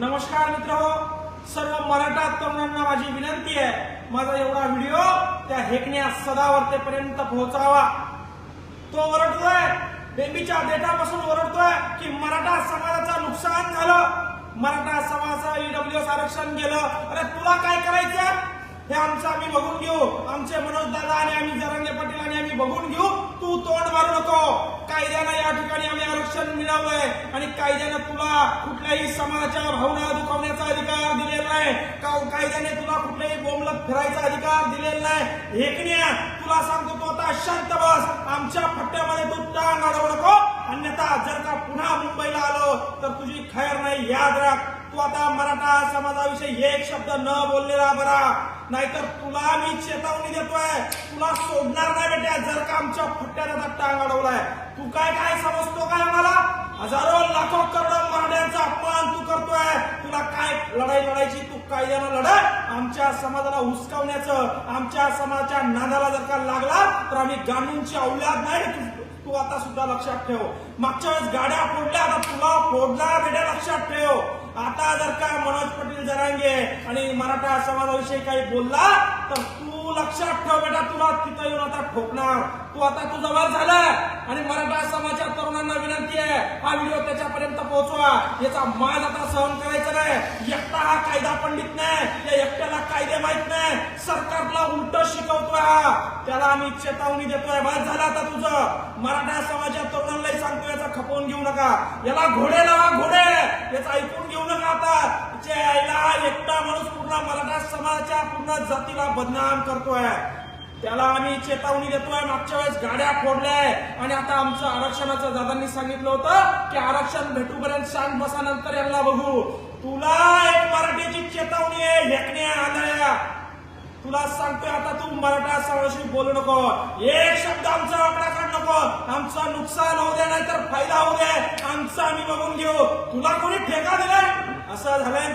नमस्कार मित्र हो सर्व मराठा तरुणांना माझी विनंती आहे माझा एवढा व्हिडिओ त्या हेकण्या सदावर्तेपर्यंत पोहोचावा. तो ओरडतोय बेबीच्या डेटापासून ओरडतोय की मराठा समाजाचं नुकसान झालं. मराठा समाजाचं ईडब्ल्यू आरक्षण गेलं. अरे तुला काय करायचं हे आमचं आम्ही बघून घेऊ. आमचे मनोज दादा आणि आम्ही जरांगे पाटील आणि आम्ही बघून घेऊ. तू तोंड मारू नको. कायद्यानं या ठिकाणी आम्ही आरक्षण मिळवलंय आणि कायद्यानं तुला कुठल्याही समाजाच्या भावना दुखावण्याचा अधिकार दिलेला नाही का- हो, कायद्याने तुला कुठल्याही बोमलत फिरायचा अधिकार दिलेला नाही? हेकण्या तुला सांगतो तू आता शांत बस. आमच्या फट्ट्यामध्ये तू टांग अडवू नको. अन्यथा जर का पुन्हा मुंबईला आलो तर तुझी खैर नाही याद राख. तू आता मराठा समाजाविषयी एक शब्द न बोललेला बरा. नाहीतर तुला मी चेतावणी देतोय. तुला सोडणार नाही बेट्या जर का आमच्या फुट्ट्यानं आता टांग अडवलाय. तू काय काय समजतो काय आम्हाला? हजारो लाखो करोडो मराठ्यांचा अपमान तू करतोय. तुला काय लढाई लढायची? तू कायद्यानं लढा. आमच्या समाजाला हुसकावण्याचं आमच्या समाजाच्या नादाला जर का लागला तर आम्ही गांधींची औलाद नाही तू. आता सुद्धा लक्षात ठेव. मागच्या वेळेस गाड्या फोडल्या आता तुला फोडला बेट्या लक्षात ठेव. जर का मनोज पाटील जरांगे आणि मराठा समाजाविषयी काही बोलला तर तू लक्षात ठेव बेटा तुला तिथं येऊन आता ठोकणार. तू आता तू जवळ झाला आणि मराठा समाजाच्या तरुणांना विनंती आहे हा व्हिडिओ त्याच्यापर्यंत पोहोचवा. याचा मान आता सहन करायचा नाही. एकटा हा कायदा पंडित नाही. या एकट्याला कायदे माहीत नाही. सरकारला उलट शिकवतोय हा. त्याला आम्ही चेतावणी देतोय. बस झालं आता तुझं. मराठा समाजाच्या तरुणांनाही सांगतो याचा खपवून घेऊ नका. याला घोडे लावा घोडे. याचा ऐकून घेऊ नका. यायला एकटा माणूस पूर्ण मराठा समाजाच्या पूर्ण जातीला बदनाम करतोय. त्याला आम्ही चेतावणी देतोय. मागच्या वेळेस गाड्या फोडल्याय. आणि आता आमचं आरक्षणाचं दादांनी सांगितलं होतं की आरक्षण भेटूपर्यंत शांत बसानंतर यांना बघू. तुला एक मराठीची चेतावणी आहे. हेकण्या आंधळ्या तुला सांगतोय आता तू मराठा समाजाशी बोलू नको. एक शब्द आमचा वाकडा नको. आमचं नुकसान होऊ दे नाहीतर फायदा होऊ दे. आमचं आम्ही बघून घेऊ. तुला कोणी ठेका दिलाय? असं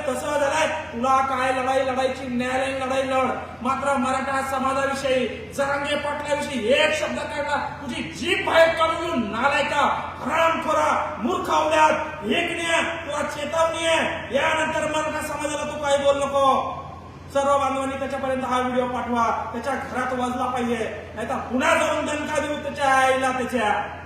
झालंय तसं झालंय तुला काय लढाई लढायची न्यायालयीन लढाई लढ. मात्र मराठा समाजाविषयी जरांगे पाटलाविषयी एक शब्द काढला तुझी जीभ बाहेर काढून घेऊन नालायका हरामखोरा मूर्ख आवल्यात एकण्या तुला चेतावणी आहे. यानंतर मराठा समाजाला तू काही बोल नको. सर्व बांधवांनी त्याच्यापर्यंत हा व्हिडिओ पाठवा. त्याच्या घरात वाजला पाहिजे. नाहीतर पुन्हा जाऊन दणका देऊ त्याच्या आईला त्याच्या.